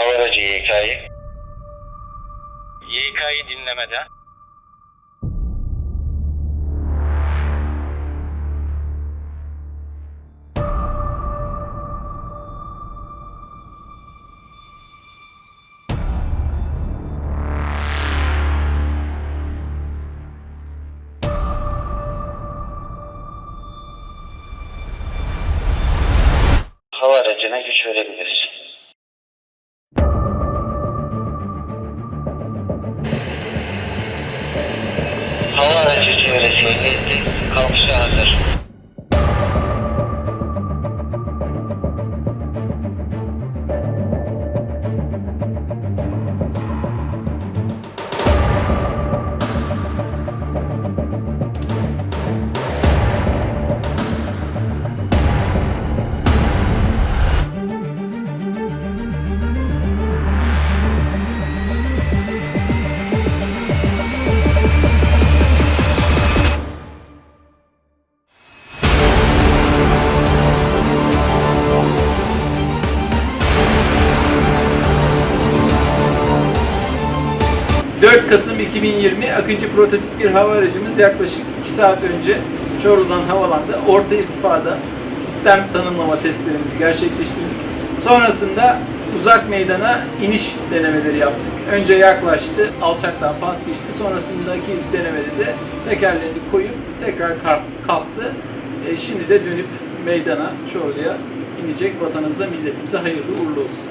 Hava aracı YK'yı. YK'yı dinlemede. Hava aracına güç verebiliriz. Aracı çevresi ehliyetli. Kalkışa hazır. 4 Kasım 2020 Akıncı prototip bir hava aracımız yaklaşık 2 saat önce Çorlu'dan havalandı. Orta irtifada sistem tanımlama testlerimizi gerçekleştirdik. Sonrasında uzak meydana iniş denemeleri yaptık. Önce yaklaştı, alçaktan pas geçti. Sonrasındaki denemede de tekerlerini koyup tekrar kalk- kalktı. E, şimdi de dönüp meydana, Çorlu'ya inecek vatanımıza, milletimize hayırlı uğurlu olsun.